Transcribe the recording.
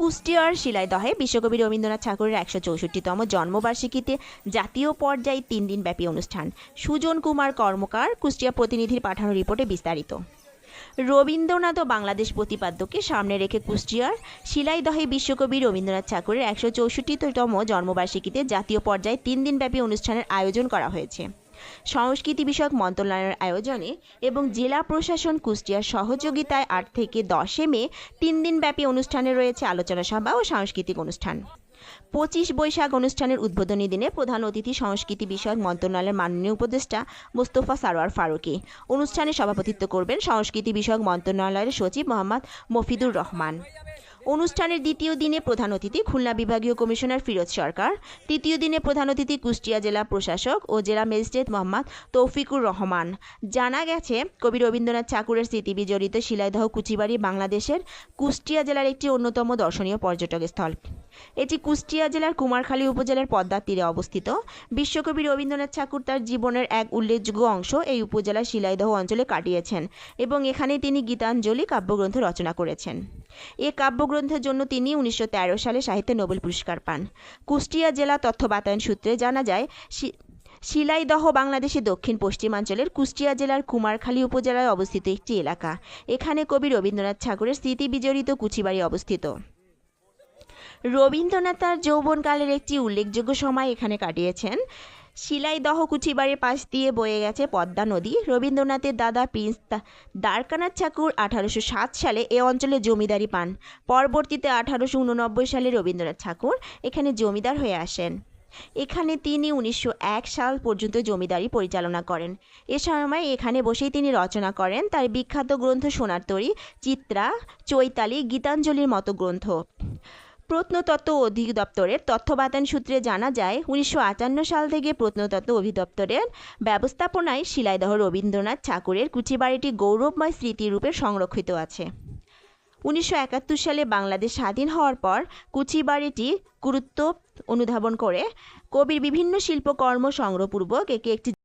কুষ্টিয়ার শিলাইদহে বিশ্বকবি রবীন্দ্রনাথ ঠাকুরের একশো চৌষট্টিতম জন্মবার্ষিকীতে জাতীয় পর্যায়ে তিন দিনব্যাপী অনুষ্ঠান। সুজন কুমার কর্মকার কুষ্টিয়া প্রতিনিধির পাঠানো রিপোর্টে বিস্তারিত। রবীন্দ্রনাথ ও বাংলাদেশ প্রতিপাদ্যকে সামনে রেখে কুষ্টিয়ার শিলাইদহে বিশ্বকবি রবীন্দ্রনাথ ঠাকুরের একশো চৌষট্টিতম জন্মবার্ষিকীতে জাতীয় পর্যায়ে তিন দিনব্যাপী অনুষ্ঠানের আয়োজন করা হয়েছে। সংস্কৃতি বিষয়ক মন্ত্রণালয়ের আয়োজনে এবং জেলা প্রশাসন কুষ্টিয়ার সহযোগিতায় আট থেকে দশে মে তিন দিনব্যাপী অনুষ্ঠানে রয়েছে আলোচনা সভা ও সাংস্কৃতিক অনুষ্ঠান। পঁচিশ বৈশাখ অনুষ্ঠানের উদ্বোধনী দিনে প্রধান অতিথি সংস্কৃতি বিষয়ক মন্ত্রণালয়ের মাননীয় উপদেষ্টা মোস্তফা সারোয়ার ফারুকী। অনুষ্ঠানে সভাপতিত্ব করবেন সংস্কৃতি বিষয়ক মন্ত্রণালয়ের সচিব মোহাম্মদ মফিদুর রহমান। অনুষ্ঠানের দ্বিতীয় দিনে প্রধান অতিথি খুলনা বিভাগীয় কমিশনার ফিরোজ সরকার, তৃতীয় দিনে প্রধান অতিথি কুষ্টিয়া জেলা প্রশাসক ও জেলা ম্যাজিস্ট্রেট মোহাম্মদ তৌফিকুর রহমান। জানা গেছে, কবি রবীন্দ্রনাথ ঠাকুরের স্মৃতি বিজড়িত শিলাইদহ কুচিবাড়ি বাংলাদেশের কুষ্টিয়া জেলার একটি অন্যতম দর্শনীয় পর্যটক স্থল এটি কুষ্টিয়া জেলার কুমারখালী উপজেলার পদ্মার তীরে অবস্থিত। বিশ্বকবি রবীন্দ্রনাথ ঠাকুর তার জীবনের এক উল্লেখযোগ্য অংশ এই উপজেলার শিলাইদহ অঞ্চলে কাটিয়েছেন এবং এখানে তিনি গীতাঞ্জলি কাব্যগ্রন্থ রচনা করেছেন। এ কাব্যগ্রন্থের জন্য তিনি উনিশশো তেরো সালে সাহিত্যে নোবেল পুরস্কার পান। কুষ্টিয়া জেলা তথ্য বাতায়ন সূত্রে জানা যায় শিলাইদহ বাংলাদেশের দক্ষিণ পশ্চিমাঞ্চলের কুষ্টিয়া জেলার কুমারখালী উপজেলায় অবস্থিত একটি এলাকা। এখানে কবি রবীন্দ্রনাথ ঠাকুরের স্মৃতি বিজড়িত কুচিবাড়ি অবস্থিত। রবীন্দ্রনাথ তার যৌবনকালের একটি উল্লেখযোগ্য সময় এখানে কাটিয়েছেন। শিলাইদহ কুচিবাড়ির পাশ দিয়ে বয়ে গেছে পদ্মা নদী। রবীন্দ্রনাথের দাদা প্রিন্স দ্বারকানাথ ঠাকুর আঠারোশো সাত সালে এ অঞ্চলে জমিদারি পান। পরবর্তীতে আঠারোশো উননব্বই সালে রবীন্দ্রনাথ ঠাকুর এখানে জমিদার হয়ে আসেন। এখানে তিনি উনিশশো এক সাল পর্যন্ত জমিদারি পরিচালনা করেন। এ সময় এখানে বসেই তিনি রচনা করেন তার বিখ্যাত গ্রন্থ সোনার তরী, চিত্রা, চৈতালি, গীতাঞ্জলির মতো গ্রন্থ। প্রত্নতত্ত্ব অধিদপ্তরের তথ্য বাতায়ন সূত্রে জানা যায়, উনিশশো আটান্ন সাল থেকে প্রত্নতত্ত্ব অধিদপ্তরের ব্যবস্থাপনায় শিলাইদহ রবীন্দ্রনাথ ঠাকুরের কুচিবাড়িটি গৌরবময় স্মৃতিরূপে সংরক্ষিত আছে। উনিশশো একাত্তর সালে বাংলাদেশ স্বাধীন হওয়ার পর কুচিবাড়িটি গুরুত্ব অনুধাবন করে। কবির বিভিন্ন শিল্পকর্ম সংগ্রহপূর্বক একে একটি